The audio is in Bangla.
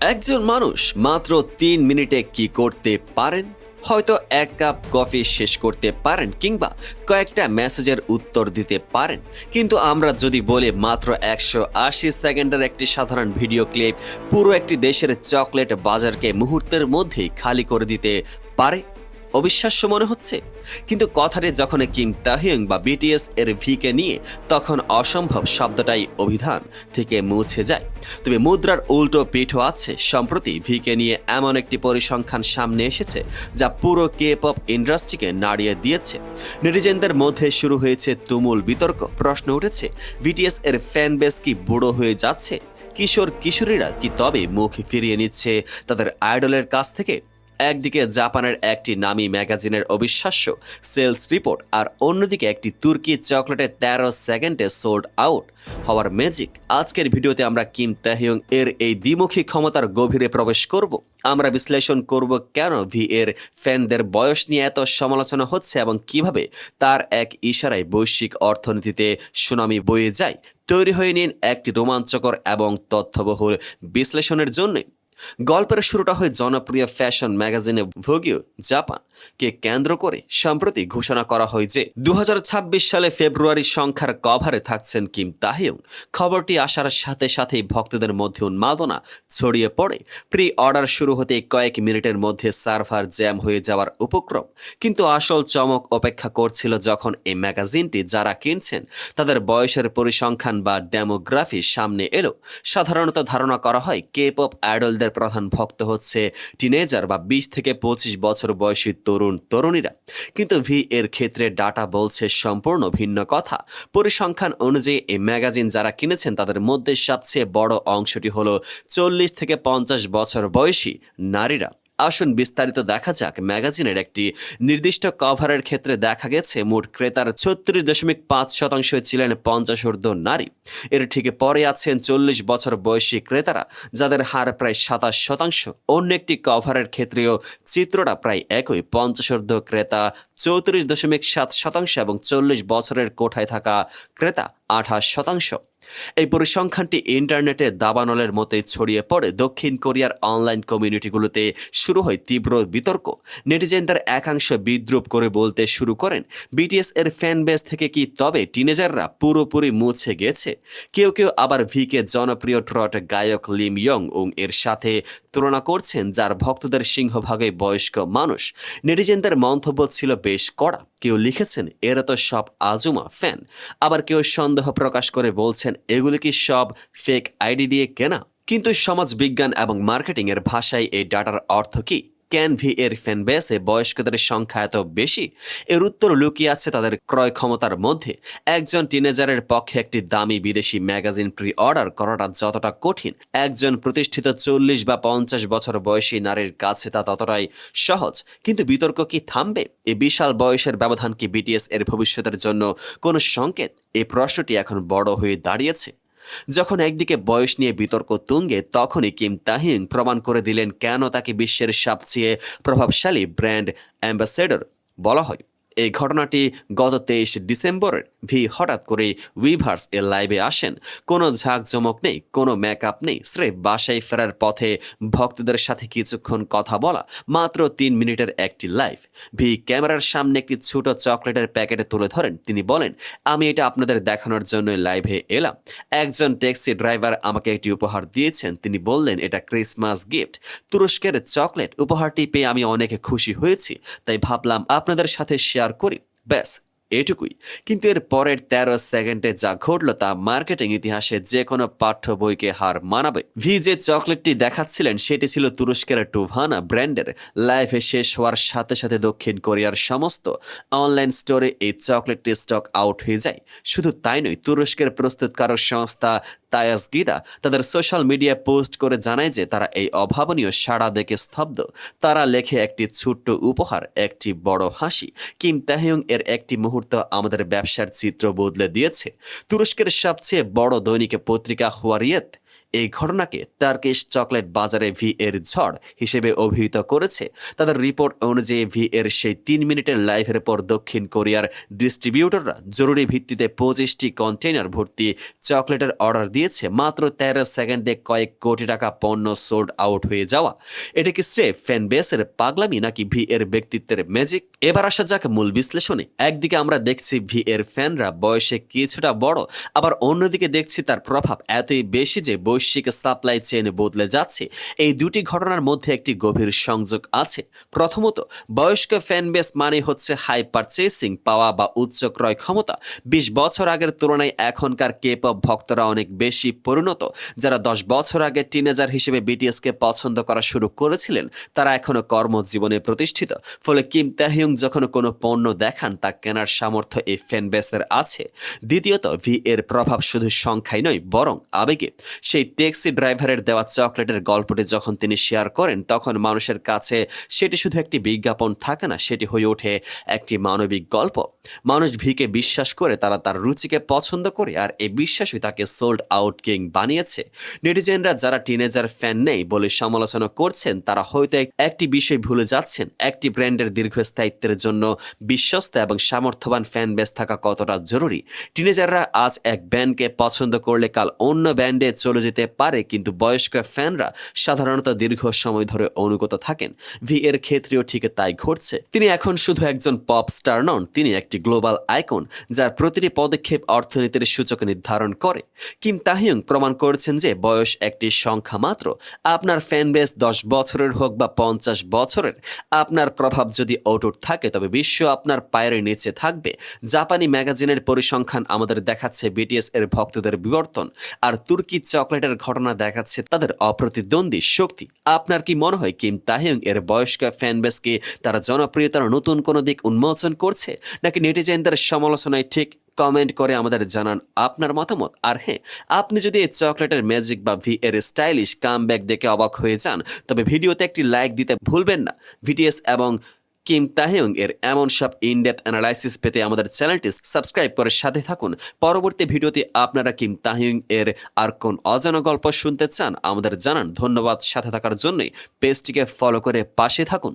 একজন মানুষ মাত্র তিন মিনিটে কি করতে পারেন? হয়তো এক কাপ কফি শেষ করতে পারেন কিংবা কয়েকটা মেসেজের উত্তর দিতে পারেন। কিন্তু আমরা যদি বলি মাত্র একশো আশি সেকেন্ডের একটি সাধারণ ভিডিও ক্লিপ পুরো একটি দেশের চকলেট বাজারকে মুহূর্তের মধ্যেই খালি করে দিতে পারে অবিশ্বাস্য মনে হচ্ছে? কিন্তু কথাটি যখন কিম তাহিয়ং বা বিটিএস এর ভিকে নিয়ে, তখন অসম্ভব শব্দটাই অভিধান থেকে মুছে যায়। তবে মুদ্রার উল্টো পিঠও আছে, সম্প্রতি ভিকে নিয়ে এমন একটি পরিসংখ্যান সামনে এসেছে, যা পুরো কে পপ ইন্ডাস্ট্রিকে নাড়িয়ে দিয়েছে। নেটিজেনদের মধ্যে শুরু হয়েছে তুমুল বিতর্ক, প্রশ্ন উঠেছে বিটিএস এর ফ্যান বেস কি বুড়ো হয়ে যাচ্ছে? কিশোর কিশোরীরা কি তবে মুখ ফিরিয়ে নিচ্ছে তাদের আইডলের কাছ থেকে? একদিকে জাপানের একটি নামী ম্যাগাজিনের অবিশ্বাস্য সেলস রিপোর্ট আর অন্যদিকে একটি তুর্কি চকলেটের তেরো সেকেন্ডে সোল্ড আউট হওয়ার ম্যাজিক। আজকের ভিডিওতে আমরা কিম তাহিয়ং এর এই দ্বিমুখী ক্ষমতার গভীরে প্রবেশ করব। আমরা বিশ্লেষণ করব কেন ভি এর ফ্যানদের বয়স নিয়ে এত সমালোচনা হচ্ছে এবং কীভাবে তার এক ইশারায় বৈশ্বিক অর্থনীতিতে সুনামি বয়ে যায়। তৈরি হয়ে নিন একটি রোমাঞ্চকর এবং তথ্যবহুল বিশ্লেষণের জন্য। গল্পের শুরুটা হয় জনপ্রিয় ফ্যাশন ম্যাগাজিনে ভোগিও জাপান কে কেন্দ্র করে সম্প্রতি ঘোষণা করা হয় যে দু সালে ফেব্রুয়ারি সংখ্যার কভারে থাকছেন কিম তাহিয়ং। খবরটি আসার সাথে সাথেই ভক্তদের মধ্যে উন্মাদনা ছড়িয়ে পড়ে। প্রি অর্ডার শুরু হতে কয়েক মিনিটের মধ্যে সার্ভার জ্যাম হয়ে যাওয়ার উপক্রম। কিন্তু আসল চমক অপেক্ষা করছিল যখন এই ম্যাগাজিনটি যারা কিনছেন, তাদের বয়সের পরিসংখ্যান বা ডেমোগ্রাফি সামনে এলো। সাধারণত ধারণা করা হয় কে পপ আইডলদের প্রধান ভক্ত হচ্ছে টিনেজার বা বিশ থেকে পঁচিশ বছর বয়সী তরুণ, তরুণীরা। কিন্তু ভি এর ক্ষেত্রে ডাটা বলছে সম্পূর্ণ ভিন্ন কথা। পরিসংখ্যান অনুযায়ী এই ম্যাগাজিন যারা কিনেছেন, তাদের মধ্যে সবচেয়ে বড় অংশটি হলো চল্লিশ থেকে পঞ্চাশ বছর বয়সী নারীরা। আসুন বিস্তারিত দেখা যাক। ম্যাগাজিনের একটি নির্দিষ্ট কভারের ক্ষেত্রে দেখা গেছে, মোট ক্রেতার ছত্রিশ দশমিক পাঁচ শতাংশ ছিলেন পঞ্চাশ নারী। এর ঠিক পরে আছেন চল্লিশ বছর বয়সী ক্রেতারা, যাদের হার প্রায় সাতাশ শতাংশ। অন্য একটি কভারের ক্ষেত্রেও চিত্রটা প্রায় একই, পঞ্চাশ ক্রেতা চৌত্রিশ দশমিক সাত শতাংশ এবং চল্লিশ বছরের কোঠায় থাকা ক্রেতা আঠাশ শতাংশ। এই পরিসংখ্যানটি ইন্টারনেটে দাবানলের মতোই ছড়িয়ে পড়ে। দক্ষিণ কোরিয়ার অনলাইন কমিউনিটিগুলোতে শুরু হয় তীব্র বিতর্ক। নেটিজেনদের একাংশ বিদ্রুপ করে বলতে শুরু করেন, বিটিএস এর ফ্যান বেস থেকে কি তবে টিনেজাররা পুরোপুরি মুছে গেছে? কেউ কেউ আবার ভিকে জনপ্রিয় ট্রট গায়ক লিম ইয়ং উং এর সাথে তুলনা করছেন, যার ভক্তদের সিংহভাগে বয়স্ক মানুষ। নেটিজেনদের মন্তব্য ছিল বেশ কড়া। কেউ লিখেছেন, এরা তো সব আজুমা, ফ্যান। আবার কেউ সন্দেহ প্রকাশ করে বলছেন, এগুলি কি সব ফেক আইডি দিয়ে কেনা? কিন্তু সমাজ বিজ্ঞান এবং মার্কেটিংয়ের ভাষায় এই ডাটার অর্থ কি? ক্যান ভি এর ফ্যান বেসে বয়স্কদের সংখ্যা এত বেশি? এর উত্তর লুকিয়ে আছে তাদের ক্রয় ক্ষমতার মধ্যে। একজন টিনেজারের পক্ষে একটি দামি বিদেশি ম্যাগাজিন প্রি অর্ডার করাটা যতটা কঠিন। একজন প্রতিষ্ঠিত চল্লিশ বা পঞ্চাশ বছর বয়সী নারীর কাছে তা ততটাই সহজ। কিন্তু বিতর্ক কি থামবে? এই বিশাল বয়সের ব্যবধান কি বিটিএস এর ভবিষ্যতের জন্য কোনো সংকেত? এই প্রশ্নটি এখন বড় হয়ে দাঁড়িয়েছে। যখন একদিকে বয়স নিয়ে বিতর্ক তুঙ্গে, তখনই কিম তাহিং প্রমাণ করে দিলেন কেন তাকে বিশ্বের সবচেয়ে প্রভাবশালী ব্র্যান্ড অ্যাম্বাসেডর বলা হয়। এই ঘটনাটি গত তেইশ ডিসেম্বরের ভি হঠাৎ করে উইভার্স এর লাইভে আসেন। কোনো ঝাঁকজমক নেই, কোনো মেকআপ নেই, স্রেফ বাসায় ফেরার পথে ভক্তদের সাথে কিছুক্ষণ কথা বলা, মাত্র তিন মিনিটের একটি লাইভ ভি ক্যামেরার সামনে একটি ছোট চকলেটের প্যাকেটে তুলে ধরেন। তিনি বলেন, আমি এটা আপনাদের দেখানোর জন্য লাইভে এলাম। একজন ট্যাক্সি ড্রাইভার আমাকে একটি উপহার দিয়েছেন। তিনি বললেন, এটা ক্রিসমাস গিফট তুরস্কের চকলেট উপহারটি পেয়ে আমি অনেক খুশি হয়েছি। তাই ভাবলাম আপনাদের সাথে শেয়ার করি। ব্যাস, এটুকুই। কিন্তু এর পরের তেরো সেকেন্ডে যা ঘটলো তা মার্কেটিং ইতিহাসে যে কোনো পাঠ্য বইকে হার মানাবে। ভি যে চকলেটটি দেখাচ্ছিলেন, সেটি ছিল তুরস্কের টুভানা ব্র্যান্ডের। লাইভে শেষ হওয়ার সাথে সাথে দক্ষিণ কোরিয়ার সমস্ত অনলাইন স্টোরে এই চকলেটটি স্টক আউট হয়ে যায়। শুধু তাই নয়, তুরস্কের প্রস্তুতকারক সংস্থা তায়াস গিদা তাদের সোশ্যাল মিডিয়ায় পোস্ট করে জানায় যে তারা এই অভাবনীয় সাড়া দেখে স্তব্ধ। তারা লেখে একটি ছোট্ট উপহার, একটি বড় হাসি। কিম তাহিয়ং এর একটি মুহূর্ত আমাদের ব্যবসার চিত্র বদলে দিয়েছে। তুরস্কের সবচেয়ে বড় দৈনিক পত্রিকা হুয়ারিয়েত এই ঘটনাকে টার্কিশ চকলেট বাজারে ভি এর ঝড় হিসেবে অভিহিত করেছে। তাদের রিপোর্ট অনুযায়ী ভি এর সেই তিন মিনিটের লাইভের পর দক্ষিণ কোরিয়ার ডিস্ট্রিবিউটররা জরুরি ভিত্তিতে পঁচিশটি কন্টেইনার ভর্তি চকলেটের অর্ডার দিয়েছে। মাত্র তেরো সেকেন্ডে কয়েক কোটি টাকা পণ্য সোল্ড আউট হয়ে যাওয়া। এটা কি স্রেফ ফ্যান বেসের পাগলামি নাকি ভি এর ব্যক্তিত্বের ম্যাজিক এবার আসা যাক মূল বিশ্লেষণে। একদিকে আমরা দেখছি ভি এর ফ্যানরা বয়সে কিছুটা বড়, আবার অন্যদিকে দেখছি তার প্রভাব এতই বেশি যে বৈশ্বিক সাপ্লাই চেন বদলে যাচ্ছে। এই দুটি ঘটনার মধ্যে একটি গভীর সংযোগ আছে। প্রথমত, বয়স্ক ফ্যান বেস মানে হচ্ছে হাই পারচেসিং পাওয়া বা উচ্চ ক্রয় ক্ষমতা। বিশ বছর আগের তুলনায় এখনকার কে পপ ভক্তরা অনেক বেশি পরিণত। যারা দশ বছর আগে টিনেজার হিসেবে বিটিএসকে পছন্দ করা শুরু করেছিলেন, তারা এখনও কর্মজীবনে প্রতিষ্ঠিত। ফলে কিম তাহিয়ং যখন কোনো পণ্য দেখান, তা কেনার সামর্থ্য এই ফ্যান বেসের আছে। দ্বিতীয়ত ভি এর প্রভাব শুধু সংখ্যায় নয়, বরং আবেগে। সেই ট্যাক্সি ড্রাইভারের দেওয়া চকলেটের গল্পটি যখন তিনি শেয়ার করেন, তখন মানুষের কাছে সেটি শুধু একটি বিজ্ঞাপন থাকে না, সেটি হয়ে ওঠে একটি মানবিক গল্প। মানুষ ভিকে বিশ্বাস করে তারা তার রুচিকে পছন্দ করে আর এই বিশ্বাসই তাকে সোল্ড আউট কিং বানিয়েছে। নেটিজেনরা যারা টিনেজার ফ্যান নেই বলে সমালোচনা করছেন, তারা হয়তো একটি বিষয় ভুলে যাচ্ছেন, একটি ব্র্যান্ডের দীর্ঘস্থায়িত্বের জন্য বিশ্বস্ত এবং সামর্থ্যবান ফ্যান বেস থাকা কতটা জরুরি। টিনেজাররা আজ এক ব্যান্ডকে পছন্দ করলে কাল অন্য ব্যান্ডে চলে যেতে পারে, কিন্তু বয়স্ক ফ্যানরা সাধারণত দীর্ঘ সময় ধরে অনুগত থাকেন। ভি এর ক্ষেত্রেও ঠিক তাই ঘটছে। তিনি এখন শুধু একজন পপ স্টার নন, তিনি একটি গ্লোবাল আইকন যার প্রতিটি পদক্ষেপ অর্থনীতির সূচক নির্ধারণ করে। কিম তাহিয়ং প্রমাণ করেছেন যে বয়স একটি সংখ্যা মাত্র। আপনার ফ্যান বেস দশ বছরের হোক বা পঞ্চাশ বছরের, আপনার প্রভাব যদি অটুট থাকে, তবে বিশ্ব আপনার পায়ের নিচে থাকবে। জাপানি ম্যাগাজিনের পরিসংখ্যান আমাদের দেখাচ্ছে বিটিএস এর ভক্তদের বিবর্তন। আর তুর্কি চকলেটের ঘটনা দেখাচ্ছে তাদের অপ্রতিদ্বন্দ্বী শক্তি। আপনার কি মনে হয় কিম তাহিয়ং এর বয়স্ক ফ্যান বেসকে তারা জনপ্রিয়তার নতুন কোনো দিক উন্মোচন করছে? নাকি নেটিজেনদের সমালোচনায় ঠিক কমেন্ট করে আমাদের জানান আপনার মতামত? আর হ্যাঁ আপনি যদি এই চকলেটের ম্যাজিক বা ভি এর স্টাইলিশ কাম দেখে অবাক হয়ে যান, তবে ভিডিওতে একটি লাইক দিতে ভুলবেন না। ভিটিএস এবং কিম তাহেয়ং এর এমন সব ইনডেপথ অ্যানালাইসিস পেতে আমাদের চ্যানেলটি সাবস্ক্রাইব করে সাথে থাকুন। পরবর্তী ভিডিওতে আপনারা কিম তাহেয়ং এর আর কোন অজানা গল্প শুনতে চান, আমাদের জানান। ধন্যবাদ সাথে থাকার জন্যই। পেজটিকে ফলো করে পাশে থাকুন।